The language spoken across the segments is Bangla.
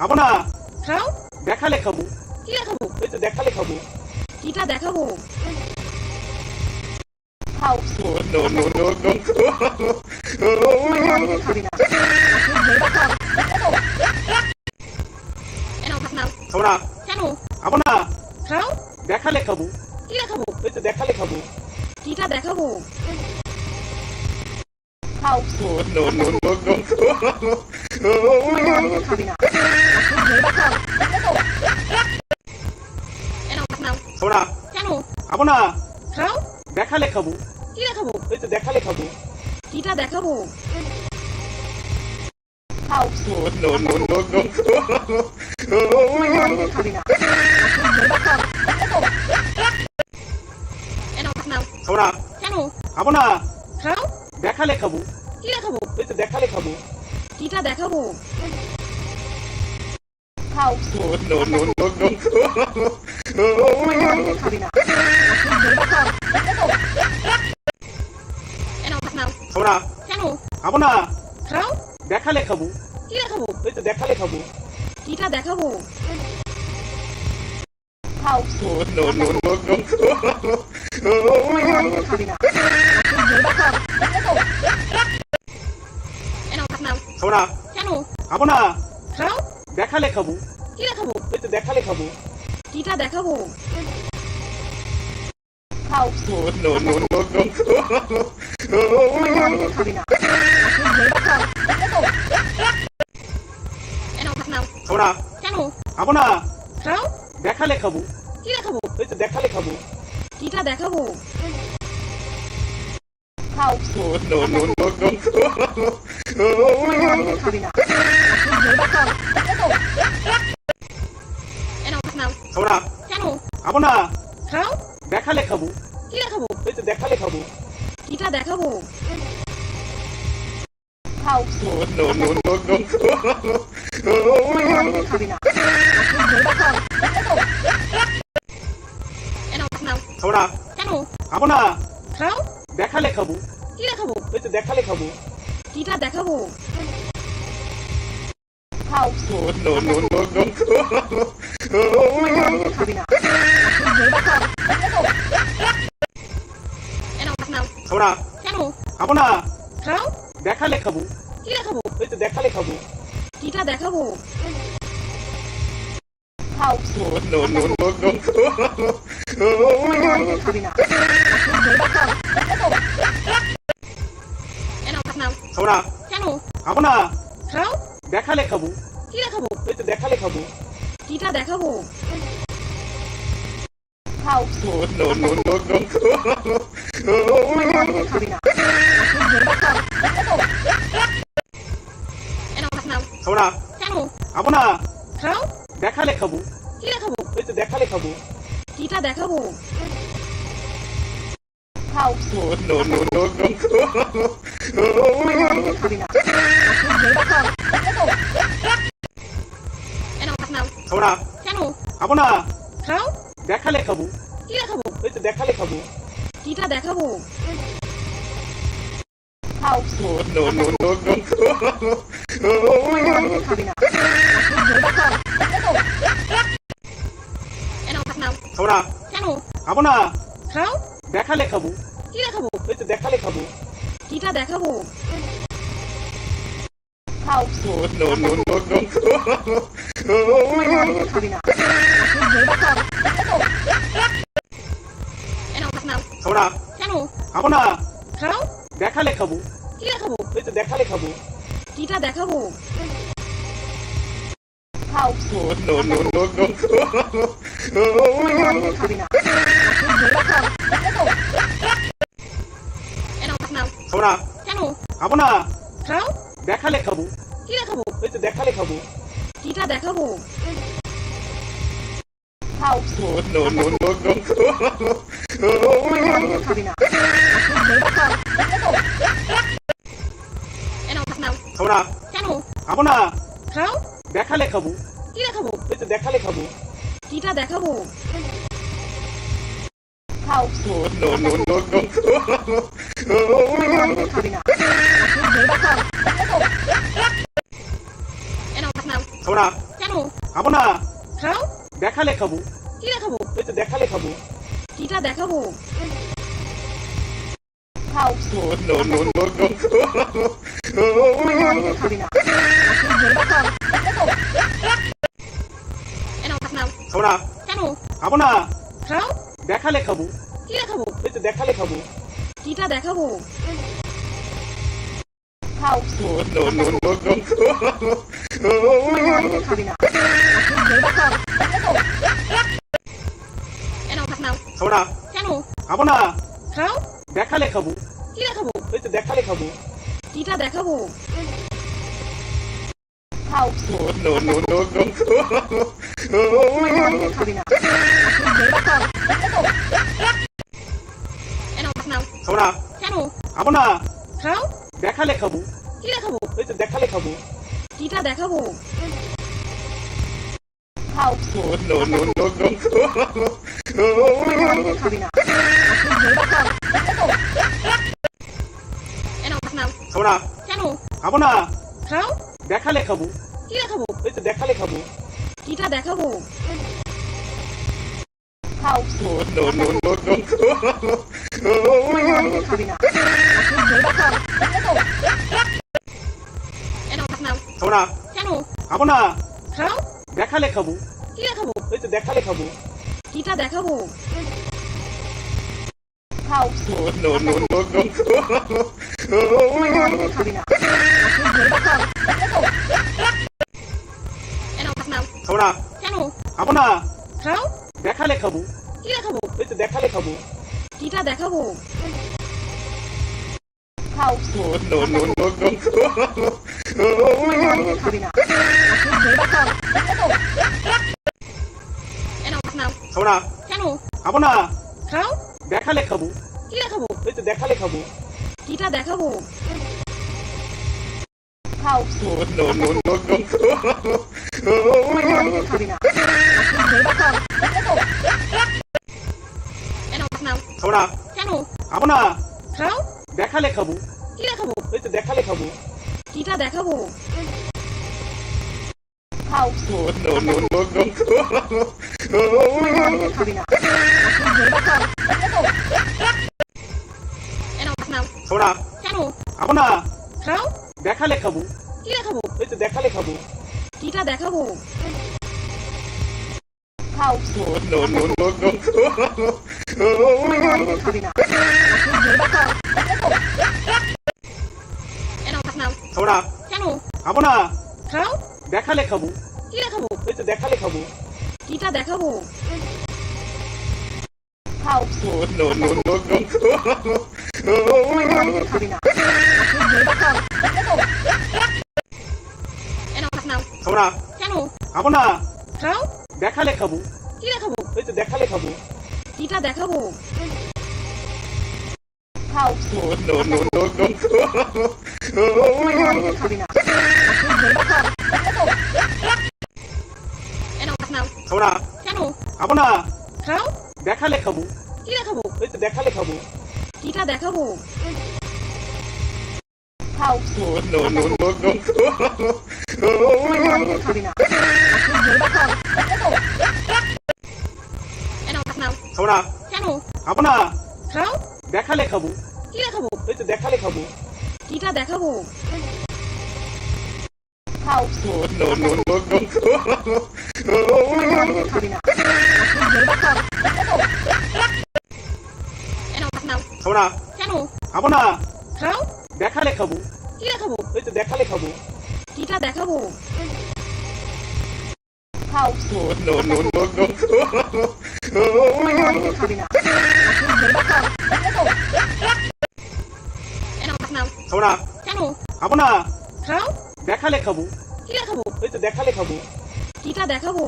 খাব না। খাও। দেখালে খাব। কি দেখাবো? এই তো দেখালে খাব। কিটা দেখাবো? খাও। no, no, no, no. না খাব না। কেন? খাব না। খাও। দেখালে খাব। কি দেখাবো? এই তো দেখালে খাব। কিটা দেখাবো? খাও। no, no, no, no. না। কেন? খাব না খাও। দেখালে খাব কি দেখাবো এই তো দেখালে খাব কিটা দেখাবো? খাও। no, no, no, no. খাবি না এ নাও ভাত নাও খাব না কেন? খাব না খাও। দেখালে খাব কি দেখাবো এই তো দেখালে খাব কিটা দেখাবো? খাও no, no, no, no. খাবি না খাব না কেন খাব না খাও দেখালে খাব কি দেখাবো এই তো দেখালে খাব কিটা দেখাবো খাও no, no, no, no. খাবি না খাব না কেন খাব না খাও দেখালে খাব কি দেখাবো এই তো দেখালে খাব কিটা দেখাবো খাও no. খাবি না এ নাও ভাত নাও খাব না কেন খাব না খাও দেখালে খাব কি দেখাবো এই তো দেখালে খাব কিটা দেখাবো খাও no, no, no, no. খাবি না খাব না কেন? খাব না। খাও? দেখালে খাব। কি দেখাবো এই তো দেখালে খাব। কিটা দেখাবো? খাও। no, no, no, no. খাবি না। এ নাও ভাত নাও খাব না। কেন? খাব না। খাও? দেখালে খাব। কি দেখাবো এই তো দেখালে খাব। কিটা দেখাবো? খাও no, no, no, no. খাবি না। নাও ভাত নাও খাব না কেন? খাব না। খাও? দেখালে খাব। কি দেখাবো এই তো দেখালে খাব। কিটা দেখাবো? খাও। no, no, no, no. খাবি না নাও ভাত নাও খাব না। কেন? খাব না। খাও? দেখালে খাব। কি দেখাবো এই তো দেখালে খাব কিটা দেখাবো খাও না খাব না কেন খাব না দেখালে খাব কি দেখাবো এই তো দেখালে খাব কিটা দেখাবো খাও no, no. খাবি না খাব না কেন খাব না খাও দেখালে খাব কি দেখাবো এই তো দেখালে খাব কিটা দেখাবো খাও না এ নাও ভাত নাও খাব না কেন খাব না খাও দেখালে খাব কি দেখাবো এই তো দেখালে খাব কিটা দেখাবো খাও না খাব না কেন খাব না খাও দেখালে খাব কি দেখাবো এই তো দেখালে খাব কিটা দেখাবো খাও. খাবি না খাব না কেন খাব না খাও দেখালে খাব কি দেখাবো এই তো দেখালে খাব কিটা দেখাবো খাও. খাবি না খাব না কেন খাব না খাও দেখালে খাব কি দেখাবো এই তো দেখালে খাব কিটা দেখাবো খাও. খাবি না নাও খাব না কেন খাব না খাও দেখালে খাব কি দেখাবো এই তো দেখালে খাব কিটা দেখাবো খাও no no no no খাবি না এ নাও ভাত নাও খাব না কেন খাব না খাও দেখালে খাব কি দেখাবো এই তো দেখালে খাব কিটা দেখাবো খাও না খাব না কেন খাব না খাও দেখালে খাব কি দেখাবো এই তো দেখালে খাব কিটা দেখাবো খাও খাবি না খাব না কেন খাব না খাও দেখালে খাব কি দেখাবো এই তো দেখালে খাব কিটা দেখাবো খাও খাবি না কেন খাব না খাও দেখালে খাব কি দেখাবো এই তো দেখালে খাব কিটা দেখাবো খাও খাবি না খাব না? কেন? খাব না? খাও? দেখালে খাব। কি দেখাবো? এই তো দেখালে খাব। কিটা দেখাবো? খাও। No no no no খাবি না। এ নাও ভাত নাও খাব না। কেন? খাব না। খাও? দেখালে খাব। কি দেখাবো? এই তো দেখালে খাব। কিটা দেখাবো? খাও no no no no. খাবি না? কেন? খাব না। খাও? দেখালে খাব। কি দেখাবো? এই তো দেখালে খাব। কিটা দেখাবো? খাও no no no no. ভাত নাও খাব না। কেন? খাব না। খাও? দেখালে খাব কি দেখাবো এই তো দেখালে খাব কিটা দেখাবো খাও no no no no খাবি না খাব না কেন খাব না খাও দেখালে খাব কি দেখাবো এই তো দেখালে খাব কিটা দেখাবো খাও no no no no খাবি না নাও ভাত নাও খাব না কেন খাব না খাও দেখালে খাব কি দেখাবো এই তো দেখালে খাব কিটা দেখাবো খাও খাবি না খাব না কেন খাব না খাও দেখালে খাব কি দেখাবো এই তো দেখালে খাব কিটা দেখাবো খাও no no no no খাবি না কেন খাব না খাও দেখালে খাব কি দেখাবো এই তো দেখালে খাব কিটা দেখাবো খাও খাব না কেন খাব না খাও দেখালে খাব কি দেখাবো এই তো দেখালে খাব কিটা দেখাবো খাও না খাব না কেন খাব না খাও দেখালে খাব কি দেখাবো এই তো দেখালে খাব কিটা দেখাবো খাও no no no no খাবি না খাব না? কেন খাব না? খাও। দেখালে খাব। কি দেখাবো? এই তো দেখালে খাব। কিটা দেখাবো?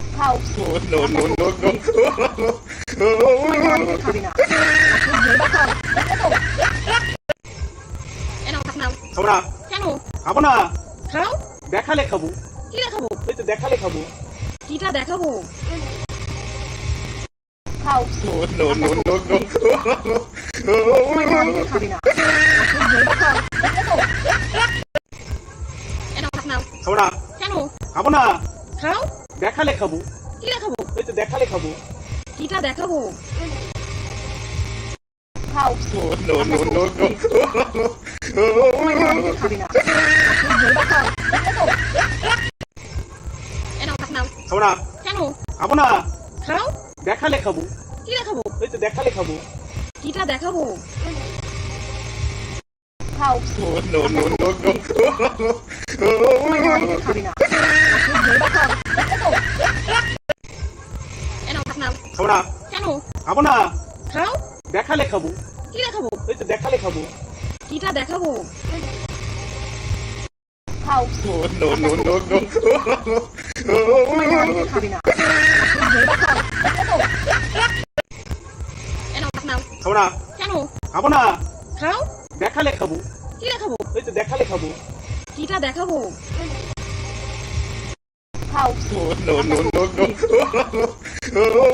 খাও। খাবি না। খাব না? কেন? খাব না? খাও। দেখালে খাব। কি দেখাবো? এই তো দেখালে খাব। কিটা দেখাবো? খাও। না ভাত নাও খাব না কেন খাব না খাও দেখালে খাব কি দেখাবো এই তো দেখালে খাব কিটা দেখাবো খাও নো নো নো নো খাবি না কেন খাব না খাও দেখালে খাব কি দেখাবো এই তো দেখালে খাব কিটা দেখাবো খাও নো নো নো নো খাবি না এ নাও ভাত নাও খাব না কেন খাব না খাও দেখালে খাব কি দেখাবো এই তো দেখালে খাব কিটা দেখাবো খাও নো নো নো নো খাবি খাব না কেন খাব না খাও দেখালে খাব কি দেখাবো ওই তো দেখালে খাব কিটা দেখাবো খাও নো নো নো নো